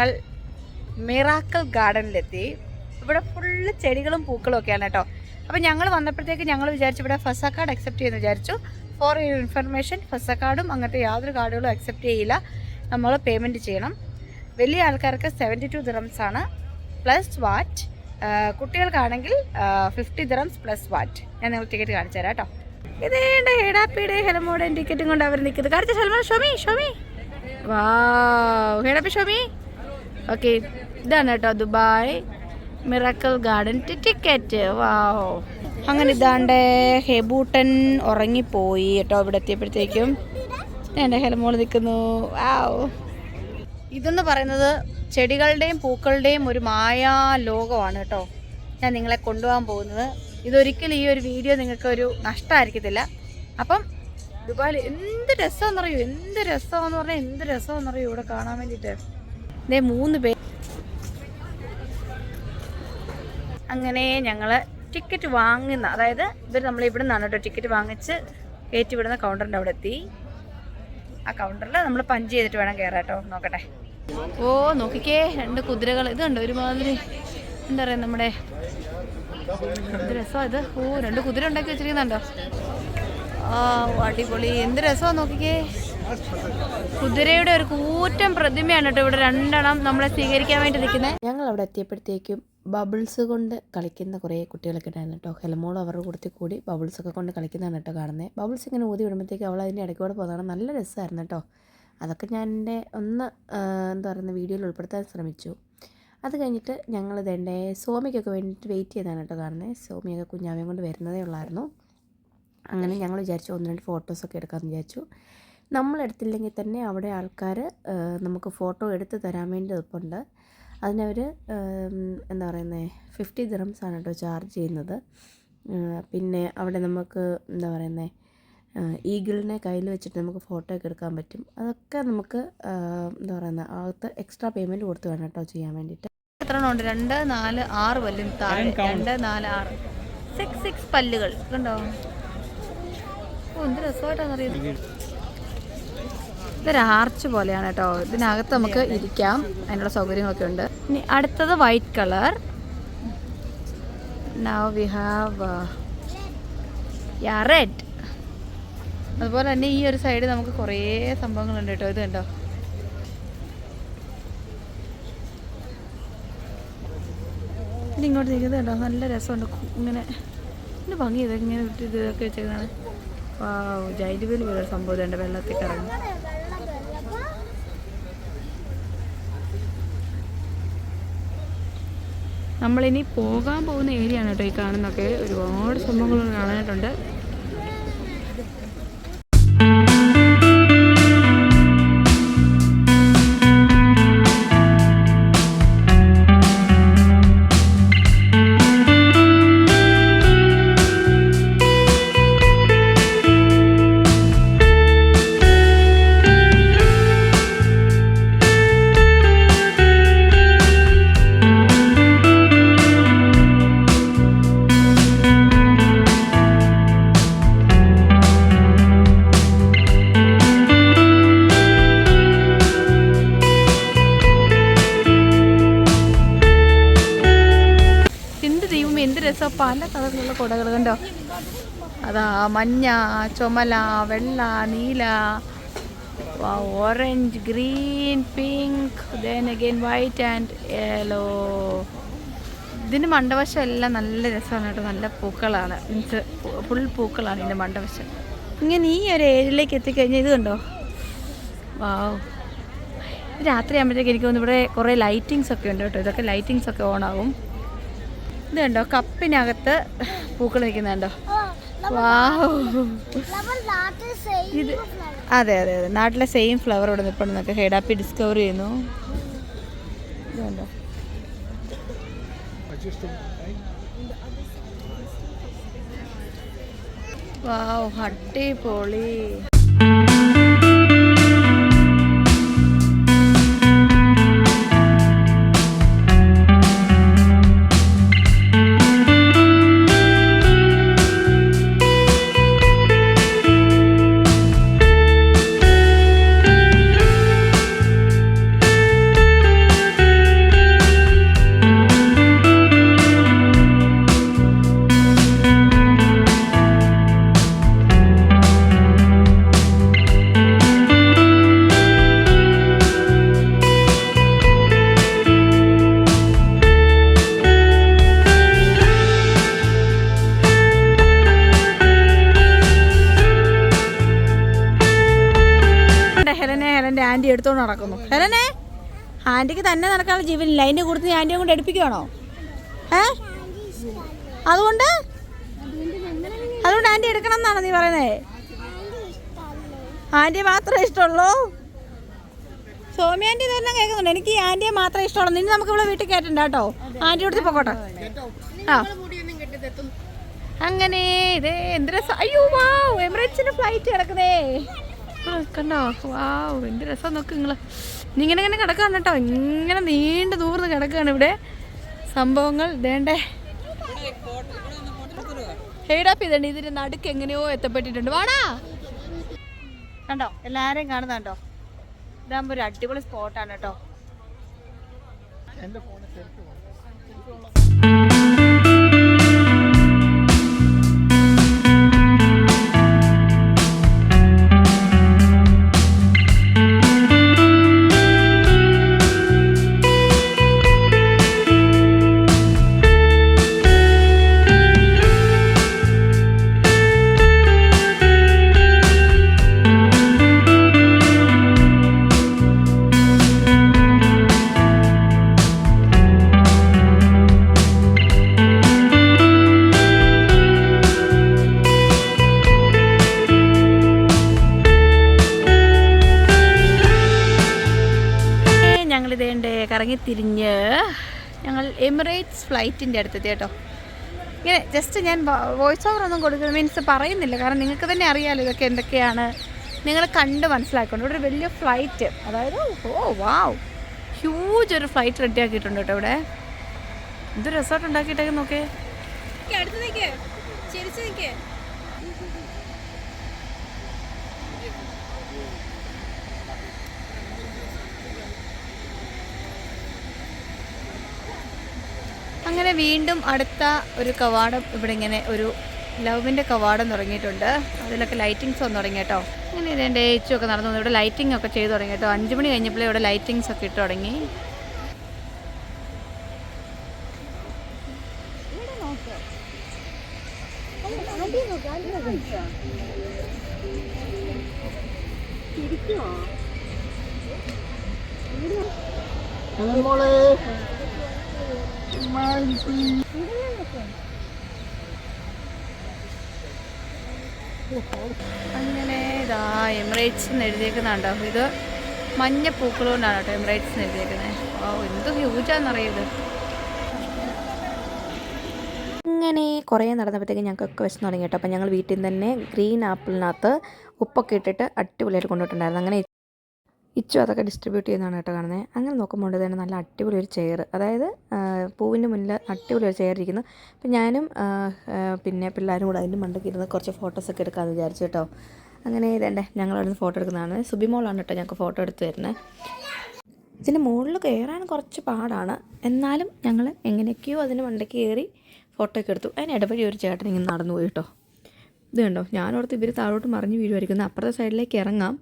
ഞങ്ങൾ മിറാക്കൽ ഗാർഡനിലെത്തി. ഇവിടെ ഫുള്ള് ചെടികളും പൂക്കളും ഒക്കെയാണ് കേട്ടോ. അപ്പോൾ ഞങ്ങൾ വന്നപ്പോഴത്തേക്ക് ഞങ്ങൾ വിചാരിച്ചു ഇവിടെ ഫസ കാർഡ് അക്സെപ്റ്റ് ചെയ്യുന്നു വിചാരിച്ചു. ഫോർ യു ഇൻഫർമേഷൻ ഫസ കാർഡും അങ്ങനത്തെ യാതൊരു കാർഡുകളും അക്സെപ്റ്റ് ചെയ്യില്ല. നമ്മൾ പേയ്മെന്റ് ചെയ്യണം. വലിയ ആൾക്കാർക്ക് സെവന്റി ടു ദിറംസ് ആണ് പ്ലസ് വാറ്റ് കുട്ടികൾക്കാണെങ്കിൽ ഫിഫ്റ്റി ദിറംസ് പ്ലസ് വാറ്റ് ഞാൻ നിങ്ങൾ ടിക്കറ്റ് കാണിച്ചു തരാം കേട്ടോ. ഇതേണ്ട ഹെഡാപ്പിയുടെ ഹെലമോടെ ടിക്കറ്റും കൊണ്ട് അവർ നിൽക്കുന്നത് കാണിച്ച സൽമാൻ ഷോമി ഷോമി. വാ ഹെഡാപ്പി ഷോമി. ഓക്കെ ഇതാണ് കേട്ടോ. Dubai Miracle Garden. Ticket wow അങ്ങനെ ഇതാണ്ട് ഹെബൂട്ടൻ ഉറങ്ങിപ്പോയി കേട്ടോ ഇവിടെ എത്തിയപ്പോഴത്തേക്കും. എന്റെ ഹെലമോൾ നിൽക്കുന്നു. വാവ് ഇതെന്ന് പറയുന്നത് ചെടികളുടെയും പൂക്കളുടെയും ഒരു മായാ ലോകമാണ് കേട്ടോ. ഞാൻ നിങ്ങളെ കൊണ്ടുപോകാൻ പോകുന്നത്. ഇതൊരിക്കലും ഈ ഒരു വീഡിയോ നിങ്ങൾക്ക് ഒരു നഷ്ടമായിരിക്കത്തില്ല. അപ്പം ദുബായിൽ എന്ത് രസമെന്നറിയോ എന്ത് രസമെന്ന് പറഞ്ഞാൽ എന്ത് രസമെന്നറിയോ ഇവിടെ കാണാൻ വേണ്ടിയിട്ട്? ഇതേ മൂന്ന് പേര് അങ്ങനെ ഞങ്ങൾ ടിക്കറ്റ് വാങ്ങുന്ന അതായത് ഇവർ നമ്മൾ ഇവിടെ നിന്നാണ് കേട്ടോ ടിക്കറ്റ് വാങ്ങിച്ച് കയറ്റി വിടുന്ന കൗണ്ടറിന്റെ അവിടെ എത്തി. ആ കൗണ്ടറിൽ നമ്മൾ പഞ്ച് ചെയ്തിട്ട് വേണം കയറാം കേട്ടോ. നോക്കട്ടെ. ഓ നോക്കിക്കേ. രണ്ട് കുതിരകൾ. ഇത് കണ്ടോ ഒരുമാതിരി? എന്താ പറയുക നമ്മുടെ എന്ത് രസമാണ് ഇത്. ഓ രണ്ട് കുതിര ഉണ്ടാക്കി വെച്ചിരിക്കുന്നുണ്ടോ? ആ അടിപൊളി. എന്ത് രസമാണ് നോക്കിക്കേ. കുതിരയുടെ ഒരു കൂറ്റൻ പ്രതിമയാണ് കേട്ടോ ഇവിടെ രണ്ടെണ്ണം നമ്മളെ സ്വീകരിക്കാൻ വേണ്ടി നിൽക്കുന്നത്. ഞങ്ങൾ അവിടെ എത്തിയപ്പോഴത്തേക്കും ബബിൾസ് കൊണ്ട് കളിക്കുന്ന കുറേ കുട്ടികളൊക്കെ ഉണ്ടായിരുന്നു കേട്ടോ. ഹെൽമോൾ അവരുടെ കൂട്ടത്തിൽ കൂടി ബബിൾസ് ഒക്കെ കൊണ്ട് കളിക്കുന്നതാണ് കേട്ടോ കാണുന്നത്. ബബിൾസ് ഇങ്ങനെ ഊതി വിടുമ്പോഴത്തേക്ക് അവൾ അതിന്റെ ഇടയ്ക്കൂടെ പോകുന്നതാണ് നല്ല രസമായിരുന്നു കേട്ടോ. അതൊക്കെ ഞാൻ എന്റെ ഒന്ന് എന്താ പറയുന്നത് വീഡിയോയിൽ ഉൾപ്പെടുത്താൻ ശ്രമിച്ചു. അത് കഴിഞ്ഞിട്ട് ഞങ്ങൾ ഇതെന്റെ സോമിക്കൊക്കെ വേണ്ടിയിട്ട് വെയിറ്റ് ചെയ്താണ് കേട്ടോ കാണുന്നത്. സോമിയൊക്കെ കുഞ്ഞാവയും കൊണ്ട് വരുന്നതേ ഉള്ളായിരുന്നു. അങ്ങനെ ഞങ്ങൾ വിചാരിച്ചു ഒന്ന് രണ്ട് ഫോട്ടോസൊക്കെ എടുക്കാമെന്ന് വിചാരിച്ചു. നമ്മൾ എടുത്തില്ലെങ്കിൽ തന്നെ അവിടെ ആൾക്കാർ നമുക്ക് ഫോട്ടോ എടുത്ത് തരാൻ വേണ്ടി നിൽപ്പുണ്ട്. അതിനവർ എന്താ പറയുന്നത് ഫിഫ്റ്റി ദിറംസ് ആണ് കേട്ടോ ചാർജ് ചെയ്യുന്നത്. പിന്നെ അവിടെ നമുക്ക് എന്താ പറയുന്നത് ഈഗിളിനെ കയ്യിൽ വെച്ചിട്ട് നമുക്ക് ഫോട്ടോ ഒക്കെ എടുക്കാൻ പറ്റും. അതൊക്കെ നമുക്ക് എന്താ പറയുന്നത് അകത്ത് എക്സ്ട്രാ പേയ്മെന്റ് കൊടുത്ത് വേണം കേട്ടോ ചെയ്യാൻ വേണ്ടിയിട്ട്. എത്ര എണ്ണം ഉണ്ട്? രണ്ട് നാല് ആറ് വല്ലും താഴെ. രണ്ട് നാല് ആറ്. സിക്സ് സിക്സ് പല്ലുകൾ. കണ്ടോ? ഓ എന്ത് രസമായിട്ടാണെന്നറിയത് ഇതൊരു ആർച്ച് പോലെയാണ് കേട്ടോ. ഇതിനകത്ത് നമുക്ക് ഇരിക്കാം. അതിനുള്ള സൗകര്യങ്ങളൊക്കെ ഉണ്ട്. ഇനി അടുത്തത് white colour now we have yeah red അതുപോലെ തന്നെ ഈ ഒരു സൈഡ് നമുക്ക് കുറേ സംഭവങ്ങളുണ്ട് കേട്ടോ. ഇത് കണ്ടോ? ഇനി ഇങ്ങോട്ട് നിൽക്കുന്നത് കണ്ടോ? നല്ല രസമുണ്ട്. ഇങ്ങനെ ഇങ്ങനെ ഭംഗി ഇതൊക്കെ ഇങ്ങനെ ഇതൊക്കെ വെച്ചേക്കാണ് ജൈന്റ് വീൽ പോലെ സംഭവം ഉണ്ട് വെള്ളത്തിൽ കറങ്ങി. നമ്മളിനി പോകാൻ പോകുന്ന ഏരിയ ആണ് കേട്ടോ ഈ കാണുന്നൊക്കെ ഒരുപാട് സംഭവങ്ങൾ കാണാനായിട്ടുണ്ട്. മഞ്ഞ ചുമല വെള്ള നീല. Orange green pink then again white and yellow ഇതിന് മണ്ടവശം എല്ലാം നല്ല രസമാണ് കേട്ടോ. നല്ല പൂക്കളാണ്. മീൻസ് ഫുൾ പൂക്കളാണ് ഇതിന്റെ മണ്ടവശം. ഇങ്ങനെ ഈ ഒരു ഏരിയയിലേക്ക് എത്തിക്കഴിഞ്ഞാൽ ഇത് കണ്ടോ? വാവ് രാത്രി ആകുമ്പോഴത്തേക്ക് എനിക്ക് തോന്നുന്നു ഇവിടെ കുറേ ലൈറ്റിങ്സ് ഒക്കെ ഉണ്ട് കേട്ടോ. ഇതൊക്കെ ലൈറ്റിങ്സ് ഒക്കെ ആകും ഇത് കണ്ടോ? കപ്പിനകത്ത് പൂക്കൾ നിൽക്കുന്നുണ്ടോ ഇത് അതെ അതെ അതെ. നാട്ടിലെ സെയിം ഫ്ലവർ ഇവിടെ നിൽപ്പുണ്ട് എന്നൊക്കെ ഹെഡാപ്പി ഡിസ്കവർ ചെയ്യുന്നു. ഇത് ഹട്ടി വാവ് അടിപൊളി. നടക്കുന്നു. ഹെലനെ ആന്റിക്ക് തന്നെ നടക്കാനുള്ള ജീവനില്ല. അതിന്റെ കൂടുതൽ ആന്റിയെ കൊണ്ട് എടുപ്പിക്കുവാണോ ഏ? അതുകൊണ്ട്? അതുകൊണ്ട് ആന്റി എടുക്കണം എന്നാണോ നീ പറയുന്നത് ആന്റി മാത്രമേ ഇഷ്ടമുള്ളൂ? സോമി ആന്റി തന്നെ കേൾക്കുന്നുണ്ട്. എനിക്ക് ഈ ആന്റിയെ മാത്രമേ ഇഷ്ടമുള്ളൂ. നിന്നെ നമുക്ക് ഇവിടെ വീട്ടിൽ കയറ്റണ്ട കേട്ടോ. ആന്റി അടുത്ത് പൊക്കോട്ടെ ആ. അങ്ങനെ ഇത് എന്തിനാ അയ്യോ വാവ് എമിറേറ്റ്സിന്റെ ഫ്ലൈറ്റ് കിടക്കുന്നേ. കണ്ടോ? വാവ് എന്ത് രസം നോക്ക് നിങ്ങൾ ഇങ്ങനെ ഇങ്ങനെ കിടക്കാണ് കേട്ടോ. ഇങ്ങനെ നീണ്ടു ദൂർന്ന് കിടക്കുകയാണ് ഇവിടെ. സംഭവങ്ങൾ വേണ്ടേ? ഹെയ്ഡപ്പ് ചെയ്തണ്ട് ഇതിന്റെ നടുക്ക് എങ്ങനെയോ എത്തപ്പെട്ടിട്ടുണ്ട്. വാടാ! കണ്ടോ? എല്ലാരെയും കാണുന്നുണ്ടോ ഇതാകുമ്പോ ഒരു അടിപൊളി സ്പോട്ടാണ് കേട്ടോ. ഞങ്ങൾ ഇതേണ്ടേ കറങ്ങി തിരിഞ്ഞ് ഞങ്ങൾ എമിറേറ്റ്സ് ഫ്ലൈറ്റിന്റെ അടുത്തെത്തി കേട്ടോ. ഇങ്ങനെ ജസ്റ്റ് ഞാൻ വോയിസ് ഓവർ ഒന്നും കൊടുക്കുന്നത് മീൻസ് പറയുന്നില്ല. കാരണം നിങ്ങൾക്ക് തന്നെ അറിയാമല്ലോ ഇതൊക്കെ എന്തൊക്കെയാണ്. നിങ്ങൾ കണ്ട് മനസ്സിലാക്കണം ഇവിടെ ഒരു വലിയ ഫ്ലൈറ്റ് അതായത് ഓ വാവ് ഹ്യൂജ് ഒരു ഫ്ലൈറ്റ് റെഡി ആക്കിയിട്ടുണ്ട് കേട്ടോ ഇവിടെ. ഇത് റിസോർട്ട് ഉണ്ടാക്കിയിട്ടേക്ക് നോക്കേ അടുത്ത് നിൽക്കേ ചിരിച്ചു നിൽക്കേ അങ്ങനെ വീണ്ടും അടുത്ത ഒരു കവാടം ഇവിടെ ഇങ്ങനെ ഒരു ലവിന്റെ കവാടം തുടങ്ങിയിട്ടുണ്ട് അതിലൊക്കെ ലൈറ്റിങ്സ് ഒന്ന് തുടങ്ങി കേട്ടോ അങ്ങനെ ഇതിന്റെ ഏച്ചും ഒക്കെ നടന്നു വന്നു. ഇവിടെ ലൈറ്റിംഗ് ഒക്കെ ചെയ്തു തുടങ്ങി കേട്ടോ അഞ്ച് മണി കഴിഞ്ഞപ്പോഴേ ഇവിടെ ലൈറ്റിങ്സ് ഒക്കെ ഇട്ട് തുടങ്ങി അങ്ങനെ ഇതാ എമിറേറ്റ്സ് എന്ന് എഴുതിയേക്കുന്നുണ്ടോ ഇത് മഞ്ഞ പൂക്കൾ കേട്ടോ എമിറേറ്റ്സ് എന്ന് എഴുതിയേക്കുന്നത് ഓ എന്ത് ഹ്യൂജാന്നറിയത് അങ്ങനെ കുറേ നടന്നപ്പോഴത്തേക്ക് ഞങ്ങൾക്കൊക്കെ വിശന്ന് തുടങ്ങി കേട്ടോ. അപ്പം ഞങ്ങൾ വീട്ടിൽ നിന്ന് തന്നെ ഗ്രീൻ ആപ്പിളിനകത്ത് ഉപ്പൊക്കെ ഇട്ടിട്ട് അടിപൊളിയായിട്ട് കൊണ്ടുപോയിട്ടുണ്ടായിരുന്നു. അങ്ങനെ ഇച്ചു അതൊക്കെ ഡിസ്ട്രിബ്യൂട്ട് ചെയ്യുന്നതാണ് കേട്ടോ കാണുന്നത് അങ്ങനെ നോക്കുമ്പോൾ തന്നെ നല്ല അടിപൊളി ഒരു ചെയർ അതായത് പൂവിന്റെ മുന്നിൽ അടിപൊളി ഒരു ചെയർ ഇരിക്കുന്നു. അപ്പം ഞാനും പിന്നെ പിള്ളേരും കൂടെ അതിന്റെ മണ്ടയ്ക്ക് ഇരുന്ന് കുറച്ച് ഫോട്ടോസൊക്കെ എടുക്കാമെന്ന് വിചാരിച്ചു കേട്ടോ. അങ്ങനെ ഇതേണ്ടേ നിന്ന് ഫോട്ടോ എടുക്കുന്നതാണ്. സുബിമോളാണ് കേട്ടോ ഞങ്ങൾക്ക് ഫോട്ടോ എടുത്ത് തരുന്നത് ഇതിന്റെ മുകളിൽ കയറാൻ കുറച്ച് പാടാണ്. എന്നാലും ഞങ്ങൾ എങ്ങനെയൊക്കെയോ അതിന് മണ്ടയ്ക്ക് കയറി ഫോട്ടോ ഒക്കെ എടുത്തു. അതിന് ഇടവഴി ഒരു ചേട്ടൻ ഇങ്ങനെ നടന്നു പോയി കേട്ടോ. ഇത് കണ്ടോ? ഞാനോർത്ത് ഇവർ താഴോട്ട് മറിഞ്ഞ് വീഴുമായിരിക്കുന്നു. അപ്പുറത്തെ സൈഡിലേക്ക് ഇറങ്ങാം.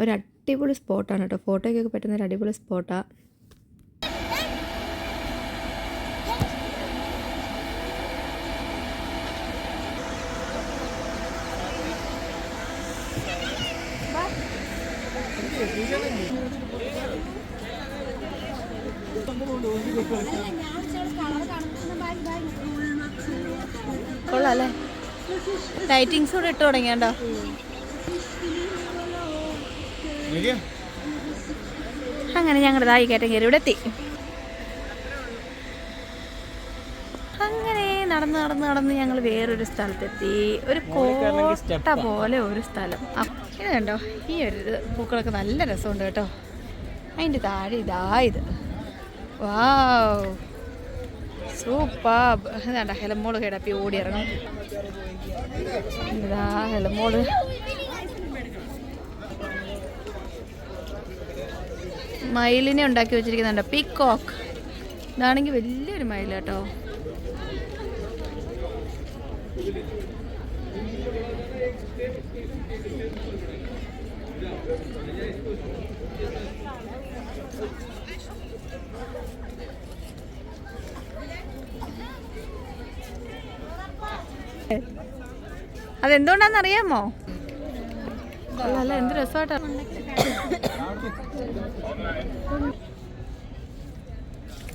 ഒരു അടിപൊളി സ്പോട്ടാണ് കേട്ടോ. ഫോട്ടോയ്ക്കൊക്കെ പറ്റുന്ന ഒരു അടിപൊളി സ്പോട്ടാണ് കൊള്ളാം അല്ലേ? ലൈറ്റിങ്സ് കൂടെ ഇട്ട് തുടങ്ങിയണ്ടോ? അങ്ങനെ ഞങ്ങളുടെ ദായി കയറ്റം കയറി ഇവിടെ എത്തി. അങ്ങനെ നടന്ന് നടന്ന് നടന്ന് ഞങ്ങൾ വേറൊരു സ്ഥലത്തെത്തി. ഒരു കോട്ട പോലെ ഒരു സ്ഥലം. ഇത് കണ്ടോ? ഈ ഒരു പൂക്കളൊക്കെ നല്ല രസമുണ്ട് കേട്ടോ. അതിന്റെ താഴെ ഇതായത് വാവ്. സൂപ്പർ. ഇതാണ്ട ഹെലമോൾ പി ഓടി ഇറങ്ങും ഇതാ ഹെലമോൾ. മയിലിനെ ഉണ്ടാക്കി വെച്ചിരിക്കുന്നുണ്ട്. പീക്കോക്ക് ഇതാണെങ്കിൽ വലിയൊരു മയിൽ കേട്ടോ. അതെന്തുകൊണ്ടാന്ന് അറിയാമോ അല്ല എന്ത് രസമായിട്ടാ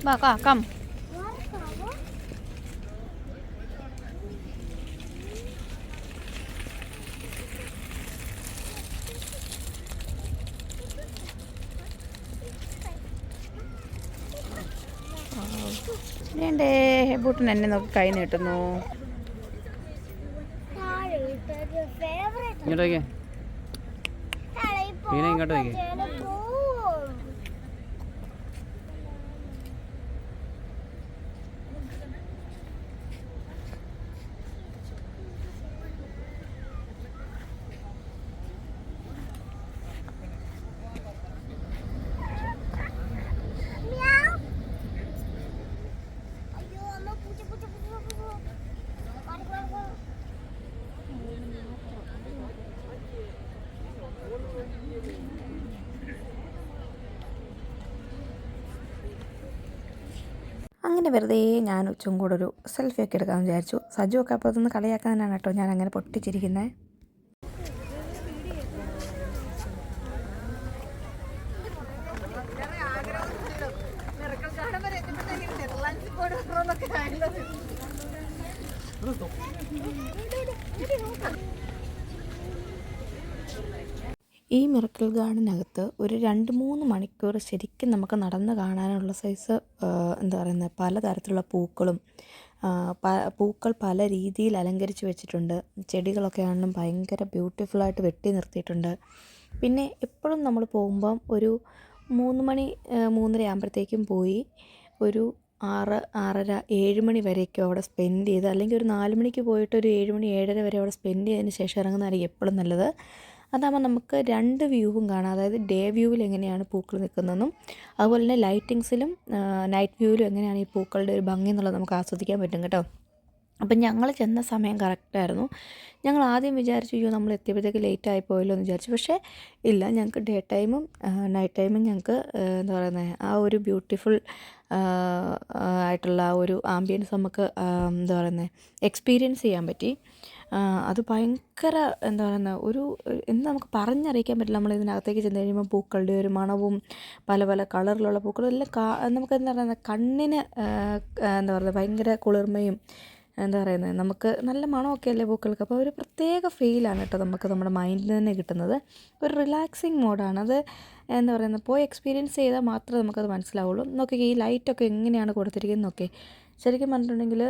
വാ കാ കം വേണ്ടേ ഹെബൂട്ടൻ എന്നെ നോക്കി കൈ നീട്ടുന്നു. ഇങ്ങോട്ടേക്ക്. വയ്ക്കേ പിന്നെ ഇങ്ങോട്ട് വയ്ക്കേ അങ്ങനെ വെറുതെ ഞാൻ ഉച്ചയും കൂടെ ഒരു സെൽഫി ഒക്കെ എടുക്കാമെന്ന് വിചാരിച്ചു. സജു ഒക്കെ അപ്പോൾ അതൊന്ന് കളിയാക്കാനാണ് കേട്ടോ ഞാൻ അങ്ങനെ പൊട്ടിച്ചിരിക്കുന്നത് ഗാർഡനകത്ത് ഒരു രണ്ട് മൂന്ന് മണിക്കൂർ ശരിക്കും നമുക്ക് നടന്ന് കാണാനുള്ള സൈസ് എന്താ പറയുന്നത് പലതരത്തിലുള്ള പൂക്കളും പൂക്കൾ പല രീതിയിൽ അലങ്കരിച്ച് വെച്ചിട്ടുണ്ട്. ചെടികളൊക്കെ ആണെങ്കിലും ഭയങ്കര ബ്യൂട്ടിഫുള്ളായിട്ട് വെട്ടി നിർത്തിയിട്ടുണ്ട്. പിന്നെ എപ്പോഴും നമ്മൾ പോകുമ്പം ഒരു മൂന്ന് മണി മൂന്നര ആകുമ്പോഴത്തേക്കും പോയി ഒരു ആറ് ആറര ഏഴ് മണി വരെയൊക്കെ അവിടെ സ്പെൻഡ് ചെയ്ത് അല്ലെങ്കിൽ ഒരു നാല് മണിക്ക് പോയിട്ട് ഒരു ഏഴ് മണി ഏഴര വരെ അവിടെ സ്പെൻഡ് ചെയ്തതിന് ശേഷം ഇറങ്ങുന്നതായിരിക്കും എപ്പോഴും നല്ലത്. അതാകുമ്പോൾ നമുക്ക് രണ്ട് വ്യൂവും കാണാം. അതായത് ഡേ വ്യൂവിൽ എങ്ങനെയാണ് പൂക്കൾ നിൽക്കുന്നതെന്നും അതുപോലെ തന്നെ ലൈറ്റിങ്സിലും നൈറ്റ് വ്യൂവിലും എങ്ങനെയാണ് ഈ പൂക്കളുടെ ഒരു ഭംഗി എന്നുള്ളത് നമുക്ക് ആസ്വദിക്കാൻ പറ്റും കേട്ടോ. അപ്പം ഞങ്ങൾ ചെന്ന സമയം കറക്റ്റായിരുന്നു ഞങ്ങൾ ആദ്യം വിചാരിച്ചു അയ്യോ നമ്മൾ എത്തിയപ്പോഴത്തേക്ക് ലേറ്റ് ആയി പോയല്ലോ എന്ന് വിചാരിച്ചു. പക്ഷേ ഇല്ല ഞങ്ങൾക്ക് ഡേ ടൈമും നൈറ്റ് ടൈമും ഞങ്ങൾക്ക് എന്താ പറയുന്നത് ആ ഒരു ബ്യൂട്ടിഫുൾ ആയിട്ടുള്ള ആ ഒരു ആംബിയൻസ് നമുക്ക് എന്താ പറയുന്നത് എക്സ്പീരിയൻസ് ചെയ്യാൻ പറ്റി. അത് ഭയങ്കര എന്താ പറയുന്നത് ഒരു എന്ന് നമുക്ക് പറഞ്ഞറിയിക്കാൻ പറ്റില്ല. നമ്മൾ ഇതിനകത്തേക്ക് ചെന്ന് കഴിയുമ്പോൾ പൂക്കളുടെ ഒരു മണവും പല പല കളറിലുള്ള പൂക്കളും എല്ലാം കാ നമുക്ക് എന്താ പറയുന്നത് കണ്ണിന് എന്താ പറയുക ഭയങ്കര കുളിർമയും എന്താ പറയുന്നത് നമുക്ക് നല്ല മണമൊക്കെ അല്ലേ പൂക്കൾക്ക്. അപ്പോൾ ഒരു പ്രത്യേക ഫീലാണ് കേട്ടോ നമുക്ക് നമ്മുടെ മൈൻഡിൽ തന്നെ കിട്ടുന്നത്. ഒരു റിലാക്സിങ് മോഡാണ്. അത് എന്താ പറയുന്നത് പോയി എക്സ്പീരിയൻസ് ചെയ്താൽ മാത്രമേ നമുക്കത് മനസ്സിലാവുള്ളൂ. നോക്കി ഈ ലൈറ്റൊക്കെ എങ്ങനെയാണ് കൊടുത്തിരിക്കുന്നത് ശരിക്കും പറഞ്ഞിട്ടുണ്ടെങ്കിൽ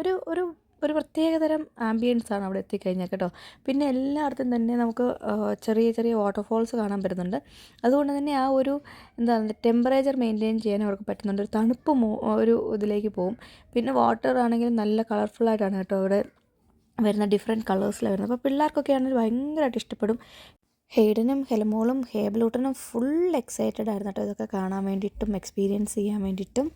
ഒരു ഒരു ഒരു പ്രത്യേകതരം ആംബിയൻസ് ആണ് അവിടെ എത്തിക്കഴിഞ്ഞാൽ കേട്ടോ. പിന്നെ എല്ലായിടത്തും തന്നെ നമുക്ക് ചെറിയ ചെറിയ വാട്ടർഫോൾസ് കാണാൻ പറ്റുന്നുണ്ട്. അതുകൊണ്ട് തന്നെ ആ ഒരു എന്താ ടെമ്പറേച്ചർ മെയിന്റെയിൻ ചെയ്യാൻ അവർക്ക് പറ്റുന്നുണ്ട്. ഒരു തണുപ്പ് ഒരു ഇതിലേക്ക് പോകും പിന്നെ വാട്ടർ ആണെങ്കിലും നല്ല കളർഫുള്ളായിട്ടാണ് കേട്ടോ അവിടെ വരുന്ന ഡിഫറെന്റ് കളേഴ്സിലാണ് വരുന്നത്. അപ്പോൾ പിള്ളേർക്കൊക്കെ ആണെങ്കിൽ ഭയങ്കരമായിട്ട് ഇഷ്ടപ്പെടും. ഹെയ്ഡനും ഹെലമോളും ഹേബലൂട്ടനും ഫുൾ എക്സൈറ്റഡ് ആയിരുന്നു കേട്ടോ ഇതൊക്കെ കാണാൻ വേണ്ടിയിട്ടും എക്സ്പീരിയൻസ് ചെയ്യാൻ വേണ്ടിയിട്ടും.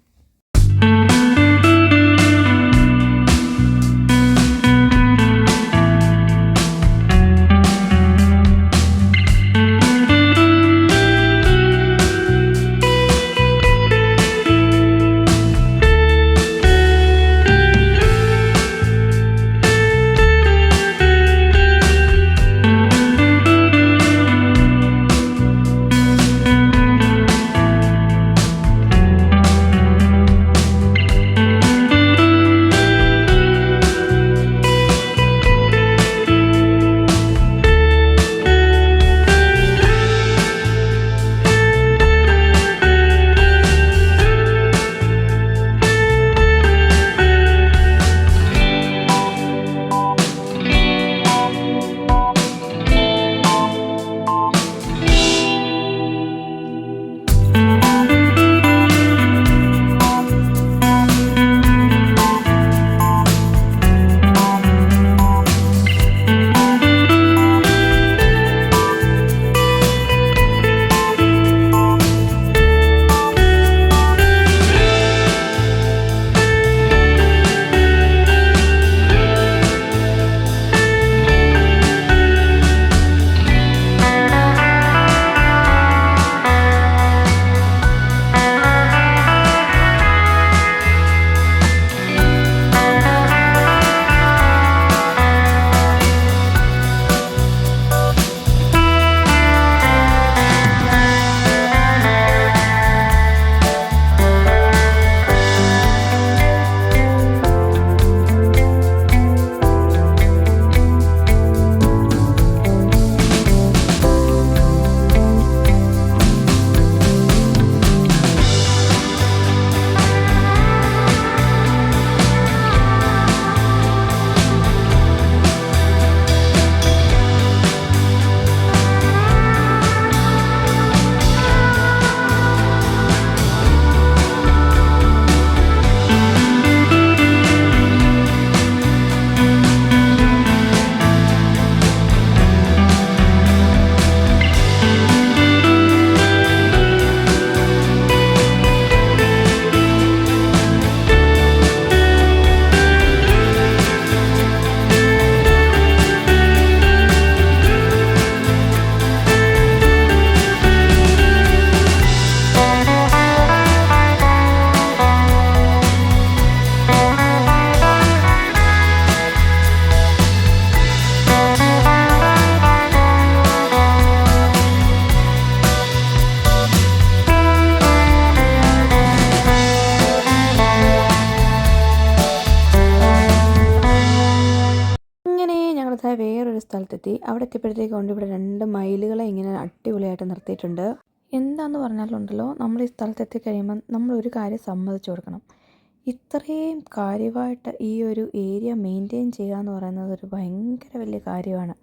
അവിടെ എത്തിയപ്പോഴത്തേക്ക് കൊണ്ട് ഇവിടെ രണ്ട് മയിലുകളെ ഇങ്ങനെ അടിപൊളിയായിട്ട് നിർത്തിയിട്ടുണ്ട്. എന്താന്ന് പറഞ്ഞാലുണ്ടല്ലോ നമ്മൾ ഈ സ്ഥലത്ത് എത്തിക്കഴിയുമ്പോൾ നമ്മൾ ഒരു കാര്യം സമ്മതിച്ചു കൊടുക്കണം. ഇത്രയും കാര്യമായിട്ട് ഈ ഒരു ഏരിയ മെയിന്റെയിൻ ചെയ്യുക എന്ന് പറയുന്നത് ഒരു ഭയങ്കര വലിയ കാര്യമാണ്.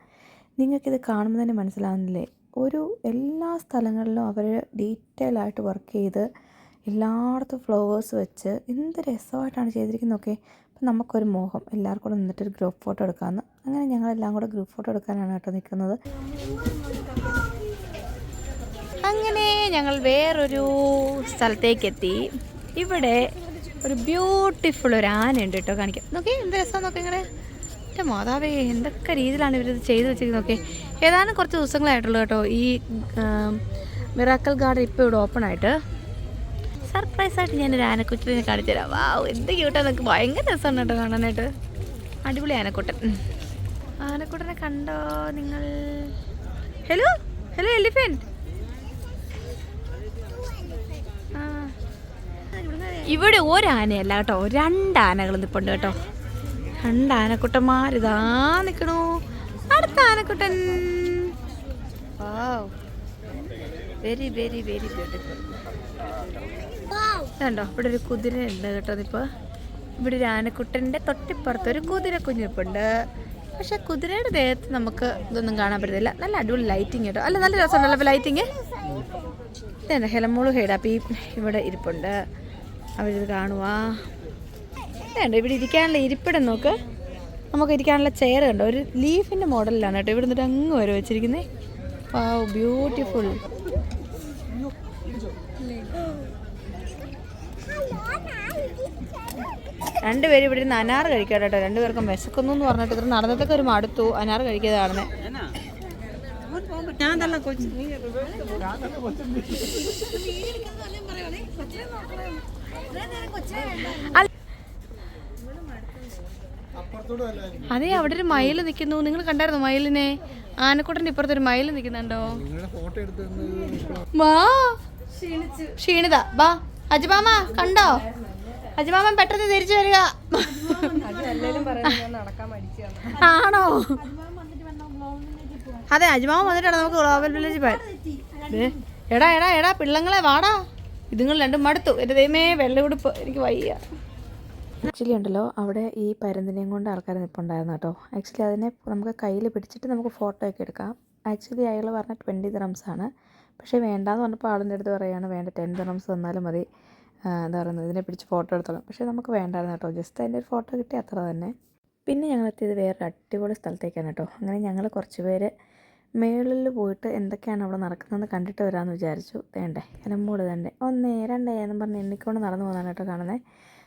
നിങ്ങൾക്കിത് കാണുമ്പോൾ തന്നെ മനസ്സിലാകുന്നില്ലേ ഒരു എല്ലാ സ്ഥലങ്ങളിലും അവർ ഡീറ്റെയിൽ ആയിട്ട് വർക്ക് ചെയ്ത് എല്ലായിടത്തും ഫ്ലവേഴ്സ് വെച്ച് എന്ത് രസമായിട്ടാണ് ചെയ്തിരിക്കുന്നതൊക്കെ. അപ്പം നമുക്കൊരു മോഹം എല്ലാവർക്കും കൂടെ നിന്നിട്ടൊരു ഗ്രൂപ്പ് ഫോട്ടോ എടുക്കാമെന്ന് അങ്ങനെ ഞങ്ങളെല്ലാം കൂടെ ഗ്രൂപ്പ് ഫോട്ടോ എടുക്കാനാണ് കേട്ടോ നിൽക്കുന്നത്. അങ്ങനെ ഞങ്ങൾ വേറൊരു സ്ഥലത്തേക്ക് എത്തി ഇവിടെ ഒരു ബ്യൂട്ടിഫുൾ ഒരു ആനയുണ്ട് കേട്ടോ കാണിക്കാം നോക്കി എന്ത് രസം നോക്കി ഇങ്ങനെ. എന്റെ മാതാവേ എന്തൊക്കെ രീതിയിലാണ് ഇവരിത് ചെയ്തു വെച്ചിരിക്കുന്നത് നോക്കി ഏതാനും കുറച്ച് ദിവസങ്ങളായിട്ടുള്ളൂ കേട്ടോ ഈ മിറാക്കൽ ഗാർഡൻ ഇപ്പോൾ ഇവിടെ ഓപ്പൺ ആയിട്ട്. സർപ്രൈസ് ആയിട്ട് ഒരു ആനക്കുട്ടിനെ കാണിച്ചു തരാം വാ എന്ത് ക്യൂട്ടാണ് നിങ്ങൾക്ക് ഭയങ്കര രസമാണ് കേട്ടോ കാണാനായിട്ട്. അടിപൊളി ആനക്കുട്ടൻ. ആനക്കുട്ടനെ കണ്ടോ നിങ്ങൾ? ഹലോ? Hello elephant. ഇവിടെ ഒരാനയല്ല കേട്ടോ. രണ്ടാനകൾ നിപ്പുണ്ട് നിൽപ്പുണ്ട് കേട്ടോ. രണ്ട് ആനക്കുട്ടന്മാർ ഇതാ നിൽക്കണു അടുത്ത ആനക്കുട്ടൻ. വെരി വെരി വെരി ബ്യൂട്ടിഫുൾ കണ്ടോ? ഇവിടെ ഒരു കുതിര ഉണ്ട് കേട്ടോ ഇപ്പോൾ ഇവിടെ ഒരു ആനക്കുട്ടന്റെ തൊട്ടിപ്പുറത്ത് ഒരു കുതിര കുഞ്ഞിപ്പുണ്ട് പക്ഷെ കുതിരയുടെ ദേഹത്ത് നമുക്ക് ഇതൊന്നും കാണാൻ പറ്റത്തില്ല. നല്ല അടിപൊളി ലൈറ്റിംഗ് കേട്ടോ. അല്ല നല്ല രസമുണ്ടല്ലോ അപ്പോൾ ലൈറ്റിങ് ഇതന്നെ ഹെലമോൾ ഹെയ്ഡാപ്പി ഇവിടെ ഇരിപ്പുണ്ട്. അവരിത് കാണുവാ. വേണ്ട ഇവിടെ ഇരിക്കാനുള്ള ഇരിപ്പിടം നോക്ക്. നമുക്ക് ഇരിക്കാനുള്ള ചെയർ കണ്ടോ? ഒരു ലീഫിന്റെ മോഡലിലാണ് കേട്ടോ. ഇവിടെ നിന്നിട്ട് അങ്ങ് വരെ വെച്ചിരിക്കുന്നത് ബ്യൂട്ടിഫുൾ രണ്ടുപേരും ഇവിടെ ഇരുന്ന് അനാർ കഴിക്കാം കേട്ടോ. രണ്ടുപേർക്കും വിശക്കുന്നു എന്ന് പറഞ്ഞിട്ട് ഇത്ര നടന്നതൊക്കെ ഒരു മടുത്തു. അനാർ കഴിക്കാതെ അതെ അവിടെ ഒരു മയിൽ നിൽക്കുന്നു. നിങ്ങൾ കണ്ടായിരുന്നു മയിലിനെ? ആനക്കൂട്ടന്റെ ഇപ്പുറത്ത് ഒരു മയിൽ നിൽക്കുന്നുണ്ടോ? ക്ഷീണിത. വാ. അജുബാമ കണ്ടോ? അജുമാമൻ പെട്ടെന്ന് തിരിച്ചു വരിക. ആണോ? അതെ അജിമാമൻ വന്നിട്ടാണ് നമുക്ക് ഗ്ലോബൽ വില്ലേജ് പോയാൽ എടാ എടാ എടാ പിള്ളങ്ങളെ വാടാ. ഇതുങ്ങൾ രണ്ടും മടുത്തു. എന്റെ ദൈവമേ വെള്ളയുടുപ്പ് എനിക്ക് വയ്യ. ആക്ച്വലി ഉണ്ടല്ലോ അവിടെ ഈ പരന്തിനെയും കൊണ്ട് ആൾക്കാർ നിൽപ്പുണ്ടായിരുന്നു കേട്ടോ. ആക്ച്വലി അതിനെ നമുക്ക് കയ്യിൽ പിടിച്ചിട്ട് നമുക്ക് ഫോട്ടോ ഒക്കെ എടുക്കാം. ആക്ച്വലി അയാൾ പറഞ്ഞ ട്വന്റി ദിറംസ് ആണ്. പക്ഷേ വേണ്ടാന്ന് പറഞ്ഞപ്പോൾ ആളിന്റെ അടുത്ത് പറയുകയാണ് വേണ്ട ടെൻ ദ്രംസ് തന്നാലും മതി. എന്താ പറയുന്നത്? ഇതിനെ പിടിച്ച് ഫോട്ടോ എടുത്തോളാം. പക്ഷേ നമുക്ക് വേണ്ടായിരുന്നു കേട്ടോ. ജസ്റ്റ് അതിന്റെ ഒരു ഫോട്ടോ കിട്ടി അത്ര തന്നെ. പിന്നെ ഞങ്ങൾ എത്തിയത് വേറൊരു അടിപൊളി സ്ഥലത്തേക്കാണ് കേട്ടോ. അങ്ങനെ ഞങ്ങൾ കുറച്ച് പേര് മേളിൽ പോയിട്ട് എന്തൊക്കെയാണ് അവിടെ നടക്കുന്നതെന്ന് കണ്ടിട്ട് വരാമെന്ന് വിചാരിച്ചു. വേണ്ടേ എലമ്പോട് തന്നെ ഒന്നേ രണ്ടേ എന്നും പറഞ്ഞ് എണ്ണിക്കൊണ്ട് നടന്നു പോകുന്നതാണ് കേട്ടോ കാണുന്നത്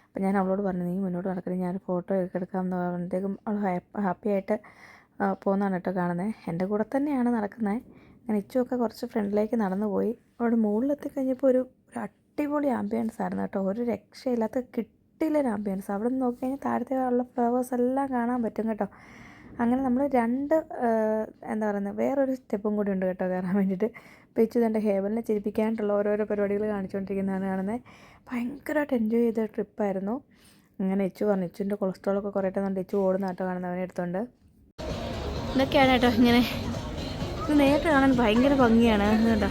അപ്പോൾ ഞാൻ അവളോട് പറഞ്ഞു നീ മുന്നോട്ട് നടക്കണേ ഞാൻ ഫോട്ടോ ഒക്കെ എടുക്കാം. എന്ന് അവൾ ഹാപ്പി ആയിട്ട് പോകുന്നതാണ് കേട്ടോ കാണുന്നത് എന്റെ കൂടെ തന്നെയാണ് നടക്കുന്നത് അങ്ങനെ ഇച്ചുമൊക്കെ കുറച്ച് ഫ്രണ്ടിലേക്ക് നടന്നു പോയി അവിടെ മുകളിലെത്തി കഴിഞ്ഞപ്പോൾ ഒരു അടിപൊളി ആംബിയൻസ് ആയിരുന്നു കേട്ടോ. ഒരു രക്ഷയില്ലാത്ത കിട്ടിയില്ലൊരു ആംബിയൻസ് അവിടെ നിന്ന് നോക്കിക്കഴിഞ്ഞാൽ താഴത്തെ ഉള്ള ഫ്ലവേഴ്സ് എല്ലാം കാണാൻ പറ്റും കേട്ടോ. അങ്ങനെ നമ്മൾ രണ്ട് എന്താ പറയുന്നത് വേറൊരു സ്റ്റെപ്പും കൂടി ഉണ്ട് കേട്ടോ കയറാൻ വേണ്ടിയിട്ട്. പിച്ചു തന്റെ ഹേബലിനെ ചിരിപ്പിക്കാനായിട്ടുള്ള ഓരോരോ പരിപാടികൾ കാണിച്ചുകൊണ്ടിരിക്കുന്നതാണ് കാണുന്നത് ഭയങ്കരമായിട്ട് എൻജോയ് ചെയ്ത ട്രിപ്പായിരുന്നു അങ്ങനെ ഇച്ചു പറഞ്ഞു എച്ചുവിന്റെ കൊളസ്ട്രോളൊക്കെ കുറയട്ടെന്നുണ്ട് ഇച്ചു ഓടുന്ന കേട്ടോ കാണുന്നവനെ എടുത്തുകൊണ്ട് ഇതൊക്കെയാണ് കേട്ടോ ഇങ്ങനെ. നേരിട്ട് കാണാൻ ഭയങ്കര ഭംഗിയാണ് കേട്ടോ.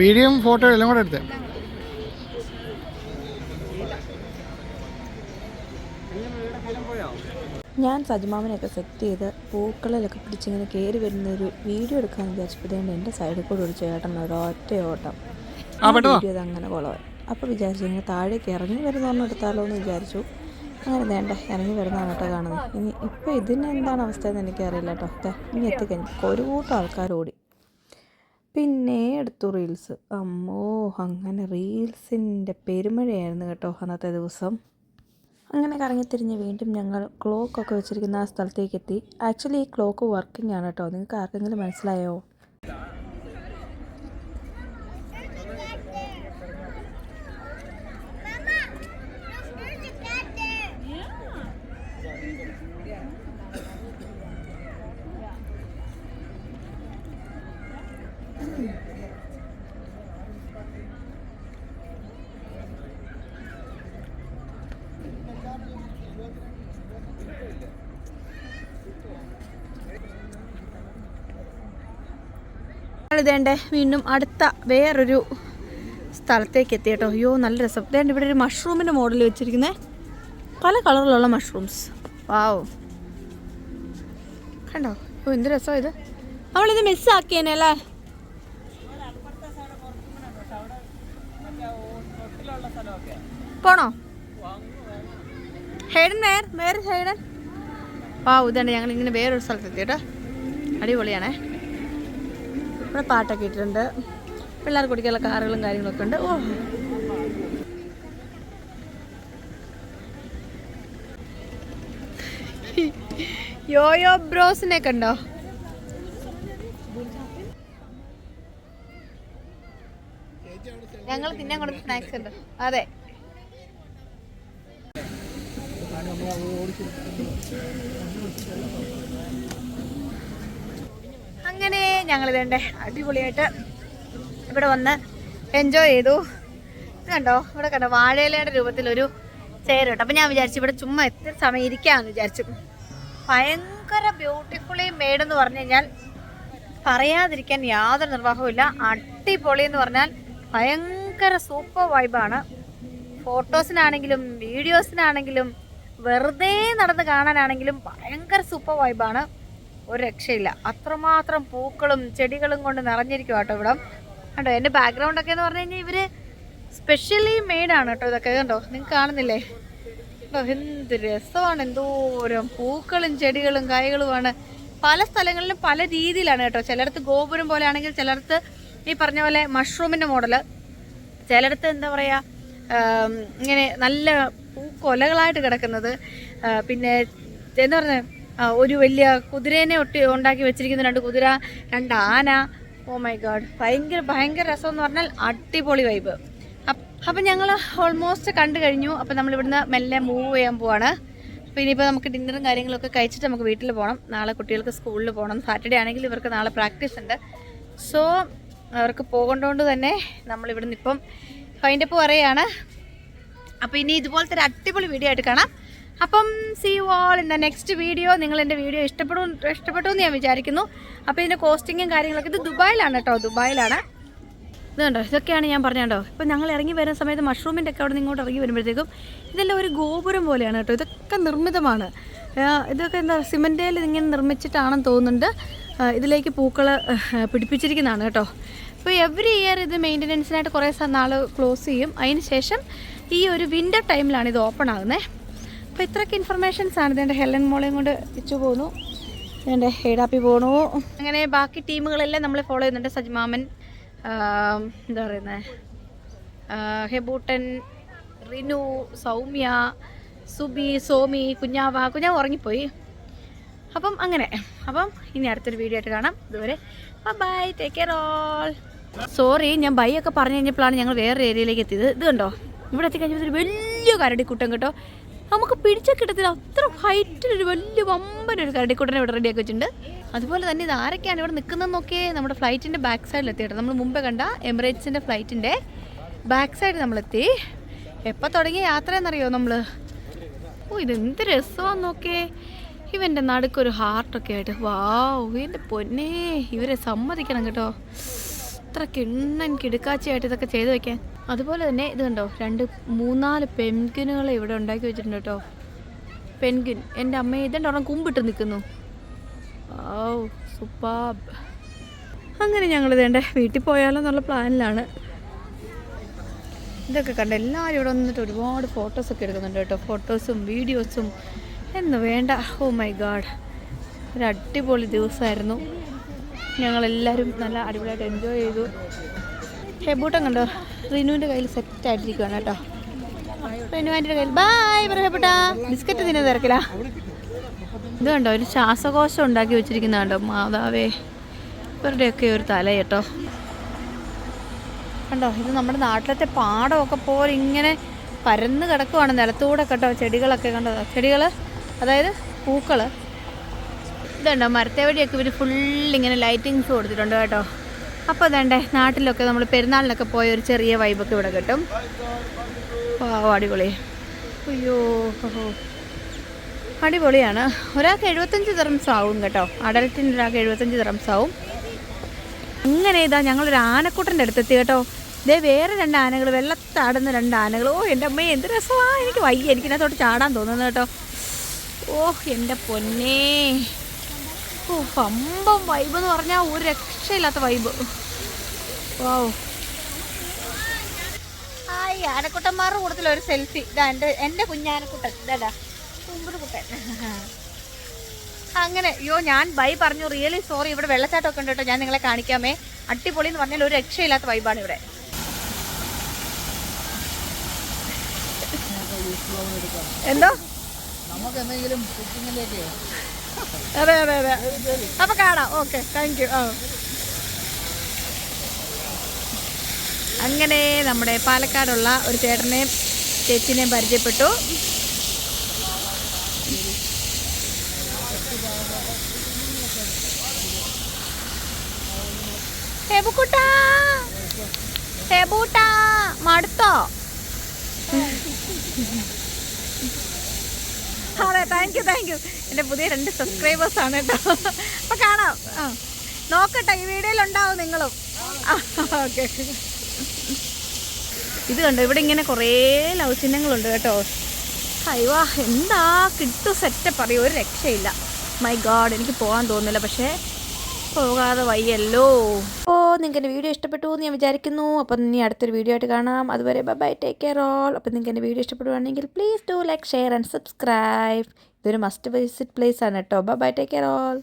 വീഡിയോയും ഫോട്ടോ എല്ലാം കൂടെ എടുത്തേ. ഞാൻ സജുമാമനെയൊക്കെ സെറ്റ് ചെയ്ത് പൂക്കളിലൊക്കെ പിടിച്ചിങ്ങനെ കയറി വരുന്ന ഒരു വീഡിയോ എടുക്കാമെന്ന് വിചാരിച്ചപ്പോഴത്തേണ്ട് എന്റെ സൈഡിൽ കൂടെ ഒരു ചേട്ടൻ ഒരൊറ്റ ഓട്ടം? വീഡിയോ അത് അങ്ങനെ കുളമായി അപ്പോൾ വിചാരിച്ചു ഇങ്ങനെ താഴേക്ക് ഇറങ്ങി വരുന്നതാണോ എടുത്താലോ എന്ന് വിചാരിച്ചു. അങ്ങനെ വേണ്ട ഇറങ്ങി വരുന്നതാണ് കേട്ടോ കാണുന്നത്. ഇനി ഇപ്പോൾ ഇതിന് എന്താണ് അവസ്ഥ എന്ന് എനിക്കറിയില്ല കേട്ടോ. ഇനി എത്തിക്കഴിഞ്ഞു. ഒരു കൂട്ടം ആൾക്കാർ ഓടി. പിന്നെ എടുത്തു റീൽസ് അമ്മോ അങ്ങനെ റീൽസിന്റെ പെരുമഴയായിരുന്നു കേട്ടോ അന്നത്തെ ദിവസം. അങ്ങനെ കറങ്ങിത്തിരിഞ്ഞ് വീണ്ടും ഞങ്ങൾ ക്ലോക്ക് ഒക്കെ വെച്ചിരിക്കുന്ന ആ സ്ഥലത്തേക്ക് എത്തി. ആക്ച്വലി ഈ ക്ലോക്ക് വർക്കിംഗ് ആണ് കേട്ടോ. നിങ്ങൾക്ക് ആർക്കെങ്കിലും മനസ്സിലായോ? ഇതേണ്ടേ? വീണ്ടും അടുത്ത വേറൊരു സ്ഥലത്തേക്ക് എത്തി കേട്ടോ അയ്യോ നല്ല രസം. ഇതേണ്ട ഇവിടെ ഒരു മഷ്റൂമിന്റെ മോഡൽ വെച്ചിരിക്കുന്നത് പല കളറിലുള്ള മഷ്റൂംസ്. വാവ് കണ്ടോ? ഓ എന്ത് രസം ഇത്. അവളിത് മിസ്സാക്കിയേനെ അല്ലേ? പോണോ? ഹൈഡൻ വേർ വേറെ ഹൈഡൻ. വാവ് ഇതാണ് ഞങ്ങൾ ഇങ്ങനെ വേറൊരു സ്ഥലത്തെത്തി കേട്ടോ അടിപൊളിയാണേ. ഇവിടെ പാട്ടൊക്കെ ഇട്ടിട്ടുണ്ട്. പിള്ളേർ കുടിക്കാനുള്ള കാറുകളും കാര്യങ്ങളൊക്കെ ഉണ്ട്. ഓ. യോയോ ബ്രോസിനെ കണ്ടോ? ഞങ്ങൾ തിന്നാൻ കൊടുത്ത സ്നാക്സ് ഉണ്ട്. അതെ. അങ്ങനെ ഞങ്ങൾ ഇതേണ്ട? അടിപൊളിയായിട്ട് ഇവിടെ വന്ന് എൻജോയ് ചെയ്തു. കണ്ടോ? ഇവിടെ കണ്ടോ? വാഴയിലയുടെ രൂപത്തിലൊരു ചെയർ കേട്ടോ അപ്പം ഞാൻ വിചാരിച്ചു ഇവിടെ ചുമ്മാ എത്ര സമയം ഇരിക്കാമെന്ന് വിചാരിച്ചു. ഭയങ്കര ബ്യൂട്ടിഫുള്ളി മേഡ് എന്ന് പറഞ്ഞു കഴിഞ്ഞാൽ പറയാതിരിക്കാൻ യാതൊരു നിർവാഹവും അടിപൊളി എന്ന് പറഞ്ഞാൽ ഭയങ്കര സൂപ്പർ വൈബാണ് ഫോട്ടോസിനാണെങ്കിലും വീഡിയോസിനാണെങ്കിലും വെറുതെ നടന്ന് കാണാനാണെങ്കിലും ഭയങ്കര സൂപ്പർ വൈബാണ് ഒരു രക്ഷയില്ല. അത്രമാത്രം പൂക്കളും ചെടികളും കൊണ്ട് നിറഞ്ഞിരിക്കും കേട്ടോ ഇവിടെ. കണ്ടോ എന്റെ ബാക്ക്ഗ്രൗണ്ട് ഒക്കെ എന്ന് പറഞ്ഞു കഴിഞ്ഞാൽ ഇവർ സ്പെഷ്യലി മെയ്ഡ് ആണ് കേട്ടോ ഇതൊക്കെ. കണ്ടോ നിങ്ങൾക്ക് കാണുന്നില്ലേ? കേട്ടോ എന്ത് രസമാണ്. എന്തോരം പൂക്കളും ചെടികളും കായകളുമാണ്. പല സ്ഥലങ്ങളിലും പല രീതിയിലാണ് കേട്ടോ. ചിലടത്ത് ഗോപുരം പോലെ ആണെങ്കിൽ ചിലടത്ത് ഈ പറഞ്ഞ പോലെ മഷ്റൂമിന്റെ മോഡൽ ചിലടത്ത് എന്താ പറയുക ഇങ്ങനെ നല്ല പൂക്കൊലകളായിട്ട് കിടക്കുന്നത്. പിന്നെ എന്താ പറയുക ഒരു വലിയ കുതിരേനെ ഒട്ടി ഉണ്ടാക്കി വെച്ചിരിക്കുന്ന രണ്ട് കുതിര രണ്ട് ആന. ഓ മൈ ഗാഡ് ഭയങ്കര ഭയങ്കര രസം എന്ന് പറഞ്ഞാൽ അടിപൊളി വൈബ് അപ്പം ഞങ്ങൾ ഓൾമോസ്റ്റ് കണ്ടു കഴിഞ്ഞു. അപ്പം നമ്മൾ ഇവിടുന്ന് മെല്ലെ മൂവ് ചെയ്യാൻ പോവാണ്. അപ്പോൾ ഇനിയിപ്പോൾ നമുക്ക് ഡിന്നറും കാര്യങ്ങളൊക്കെ കഴിച്ചിട്ട് നമുക്ക് വീട്ടിൽ പോകണം നാളെ കുട്ടികൾക്ക് സ്കൂളിൽ പോകണം സാറ്റർഡേ ആണെങ്കിൽ ഇവർക്ക് നാളെ പ്രാക്ടീസ് ഉണ്ട്. സോ അവർക്ക് പോകേണ്ടതുകൊണ്ട് തന്നെ നമ്മൾ ഇവിടുന്ന് ഇപ്പം ഫൈൻഡപ്പ് പറയുകയാണ് അപ്പോൾ ഇനി ഇതുപോലത്തെ ഒരു അടിപൊളി വീഡിയോ ആയിട്ട് കാണാം. അപ്പം see you all in the next video നിങ്ങൾ എന്റെ വീഡിയോ ഇഷ്ടപ്പെടും ഇഷ്ടപ്പെട്ടു എന്ന് ഞാൻ വിചാരിക്കുന്നു. അപ്പോൾ ഇതിന്റെ കോസ്റ്റിങ്ങും കാര്യങ്ങളൊക്കെ ഇത് ദുബായിലാണ് കേട്ടോ ദുബായിലാണ്. ഇത് കണ്ടോ ഇതൊക്കെയാണ് ഞാൻ പറഞ്ഞോ ഇപ്പം ഞങ്ങൾ ഇറങ്ങി വരുന്ന സമയത്ത് മഷ്റൂമിന്റെ ഒക്കെ അവിടെ ഇങ്ങോട്ട് ഇറങ്ങി വരുമ്പോഴത്തേക്കും ഇതെല്ലാം ഒരു ഗോപുരം പോലെയാണ് കേട്ടോ ഇതൊക്കെ നിർമ്മിതമാണ്. ഇതൊക്കെ എന്താ സിമന്റേൽ ഇങ്ങനെ നിർമ്മിച്ചിട്ടാണെന്ന് തോന്നുന്നുണ്ട്. ഇതിലേക്ക് പൂക്കൾ പിടിപ്പിച്ചിരിക്കുന്നതാണ് കേട്ടോ. ഇപ്പോൾ എവറി ഇയർ ഇത് മെയിന്റനൻസിനായിട്ട് കുറേ നാൾ ക്ലോസ് ചെയ്യും. അതിന് ശേഷം ഈ ഒരു വിന്റർ ടൈമിലാണ് ഇത് ഓപ്പൺ ആകുന്നത് അപ്പോൾ ഇത്രയൊക്കെ ഇൻഫർമേഷൻസ് ആണ്. ഇതെന്റെ ഹെലൻ മോളെയും കൊണ്ട് ഇച്ചു പോകുന്നു എന്റെ ഹെയ്ഡാപ്പി പോണു. അങ്ങനെ ബാക്കി ടീമുകളെല്ലാം നമ്മളെ ഫോളോ ചെയ്യുന്നുണ്ട്. സജ്മാമൻ എന്താ പറയുന്നത് ഹെബൂട്ടൻ റിനു സൗമ്യ സുബി സോമി കുഞ്ഞാവ കുഞ്ഞാവ് ഉറങ്ങിപ്പോയി. അപ്പം അങ്ങനെ. അപ്പം ഇനി അടുത്തൊരു വീഡിയോ ആയിട്ട് കാണാം. ഇതുവരെ bye take care all sorry ഞാൻ ബൈ ഒക്കെ പറഞ്ഞു കഴിഞ്ഞപ്പോഴാണ് ഞങ്ങൾ വേറെ ഏരിയയിലേക്ക് എത്തിയത്. ഇത് കണ്ടോ? ഇവിടെ എത്തിക്കഴിഞ്ഞപ്പോൾ ഒരു വലിയ കരടിക്കുട്ടൻ കേട്ടോ. നമുക്ക് പിടിച്ച കിട്ടത്തില്ല അത്ര ഹൈറ്റിലൊരു വലിയ വമ്പനൊരു കരടിക്കുട്ടനെ ഇവിടെ റെഡിയാക്കി വെച്ചിട്ടുണ്ട്. അതുപോലെ തന്നെ ഇത് ആരൊക്കെയാണ് ഇവിടെ നിൽക്കുന്നത് നോക്കിയേ നമ്മുടെ ഫ്ലൈറ്റിന്റെ ബാക്ക് സൈഡിൽ എത്തി കേട്ടോ നമ്മൾ മുമ്പേ കണ്ട എമിറേറ്റ്സിന്റെ ഫ്ലൈറ്റിന്റെ ബാക്ക് സൈഡ് നമ്മളെത്തി. എപ്പോൾ തുടങ്ങിയ യാത്ര എന്നറിയോ നമ്മൾ ഓ ഇതെന്ത് രസമാണെന്ന് നോക്കേ ഇവന്റെ നടുക്കൊരു ഹാർട്ടൊക്കെ ആയിട്ട്. വാ എന്റെ പൊന്നേ ഇവരെ സമ്മതിക്കണം കേട്ടോ. ഇത്ര കിണ്ണൻ കിടുക്കാച്ചയായിട്ട് ഇതൊക്കെ ചെയ്തു വെക്കാൻ. അതുപോലെ തന്നെ ഇത് കണ്ടോ രണ്ട് മൂന്നാൽ പെൻഗിനുകളെ ഇവിടെ ഉണ്ടാക്കി വെച്ചിട്ടുണ്ട് കേട്ടോ. പെൻഗിൻ എന്റെ അമ്മ ഒരെണ്ണം കുമ്പിട്ട് നിൽക്കുന്നു. ഓ സൂപ്പാബ് അങ്ങനെ ഞങ്ങൾ ഇതേണ്ട വീട്ടിൽ പോയാലോ എന്നുള്ള പ്ലാനിലാണ്. ഇതൊക്കെ കണ്ട് എല്ലാവരും ഇവിടെ വന്നിട്ട് ഒരുപാട് ഫോട്ടോസൊക്കെ എടുക്കുന്നുണ്ട് കേട്ടോ. ഫോട്ടോസും വീഡിയോസും എന്ന് വേണ്ട. ഓ മൈ ഗാഡ് ഒരു അടിപൊളി ദിവസമായിരുന്നു. ഞങ്ങളെല്ലാവരും നല്ല അടിപൊളിയായിട്ട് എൻജോയ് ചെയ്തു. ഹെബൂട്ടം കണ്ടോ? റിനുവിന്റെ കയ്യിൽ സെറ്റ് ആയിട്ടിരിക്കുകയാണ് കേട്ടോ. റിനുവാന്റെ കയ്യിൽ ബായ് പറ ഹെബൂട്ട. ബിസ്ക്കറ്റ് തിന്നെ തിരക്കില്ല ഇത് കണ്ടോ? ഒരു ശ്വാസകോശം ഉണ്ടാക്കി വെച്ചിരിക്കുന്ന കണ്ടോ? മാതാവേ. ഇവരുടെയൊക്കെ ഒരു തല കേട്ടോ. കണ്ടോ? ഇത് നമ്മുടെ നാട്ടിലത്തെ പാടമൊക്കെ പോലെ ഇങ്ങനെ പരന്ന് കിടക്കുവാണ് നിലത്തൂടെ കേട്ടോ ചെടികളൊക്കെ കണ്ടോ? ചെടികൾ അതായത് പൂക്കൾ ഇതുണ്ടോ? മരത്തെ വഴിയൊക്കെ ഇവർ ഇങ്ങനെ ലൈറ്റിങ്സ് കൊടുത്തിട്ടുണ്ട് കേട്ടോ. അപ്പോൾ അതേണ്ടേ നാട്ടിലൊക്കെ നമ്മൾ പെരുന്നാളിനൊക്കെ പോയ ഒരു ചെറിയ വൈബൊക്കെ ഇവിടെ കിട്ടും. അടിപൊളി. അയ്യോ. അടിപൊളിയാണ്. ഒരാൾക്ക് എഴുപത്തഞ്ച് തെറംസ് ആവും കേട്ടോ. അടലത്തിന്റെ ഒരാൾക്ക് എഴുപത്തഞ്ച് തെറംസ് ആവും. ഇങ്ങനെ ഇതാ ഞങ്ങളൊരു ആനക്കൂട്ടന്റെ അടുത്തെത്തി കേട്ടോ. ഇതേ വേറെ രണ്ട് ആനകൾ വെള്ളത്താടുന്ന രണ്ട് ആനകൾ ഓ എന്റെ അമ്മ എന്ത് രസമാണ് എനിക്ക് വയ്യ. എനിക്കിനകത്തോട്ട് ചാടാൻ തോന്നുന്നു കേട്ടോ. ഓ എന്റെ പൊന്നേ. ഓ പമ്പം വൈബ് എന്ന് പറഞ്ഞാൽ ഒരു രക്ഷയില്ലാത്ത വൈബ് ഓ ഹായ് ആനക്കുട്ടന്മാരുടെ കൂട്ടത്തിൽ ഒരു സെൽഫി ഇതാ എന്റെ എന്റെ കുഞ്ഞാനക്കുട്ടൻ. ഇതാ കുമ്പുരു കുട്ടൻ അങ്ങനെ അയ്യോ ഞാൻ ബൈ പറഞ്ഞു റിയലി സോറി ഇവിടെ വെള്ളച്ചാട്ടമൊക്കെ ഉണ്ട് കേട്ടോ. ഞാൻ നിങ്ങളെ കാണിക്കാമേ. അടിപൊളി എന്ന് പറഞ്ഞാൽ ഒരു രക്ഷയില്ലാത്ത വൈബാണ് ഇവിടെ. എന്തോ അതെ അതെ അതെ. അപ്പൊ കാണാം. ഓക്കെ താങ്ക് യു ആ. അങ്ങനെ നമ്മുടെ പാലക്കാടുള്ള ഒരു ചേട്ടനെയും ചേച്ചിനെയും പരിചയപ്പെട്ടു. ഹെബുക്കുട്ടാ ഹെബൂട്ടാ മടുത്തോ? അതെ താങ്ക് യു താങ്ക് യു എന്റെ പുതിയ രണ്ട് സബ്സ്ക്രൈബേഴ്സ് ആണ് കേട്ടോ. അപ്പോൾ കാണാം. ആ. നോക്കട്ടെ ഈ വീഡിയോയിൽ ഉണ്ടാവും നിങ്ങളും. ഓക്കെ ഇത് കണ്ടോ ഇവിടെ ഇങ്ങനെ കുറേ ലവ് ചിഹ്നങ്ങളുണ്ട് കേട്ടോ. അയ്യോ എന്താ കിട്ടു സെറ്റപ്പ് അറിയോ? ഒരു രക്ഷയില്ല. മൈ ഗാഡ് എനിക്ക് പോകാൻ തോന്നുന്നില്ല. പക്ഷേ പോകാതെ വയ്യല്ലോ. ഓ നിങ്ങൾക്ക് എന്റെ വീഡിയോ ഇഷ്ടപ്പെട്ടു എന്ന് ഞാൻ വിചാരിക്കുന്നു. അപ്പം ഇനി അടുത്തൊരു വീഡിയോ ആയിട്ട് കാണാം. അതുവരെ ബൈ ടേക്ക് കെയർ ഓൾ അപ്പം നിങ്ങൾക്ക് എന്റെ വീഡിയോ ഇഷ്ടപ്പെടുവാണെങ്കിൽ please do like share and subscribe ഇതൊരു മസ്റ്റ് വിസിറ്റ് പ്ലേസ് ആണ് കേട്ടോ. By take care all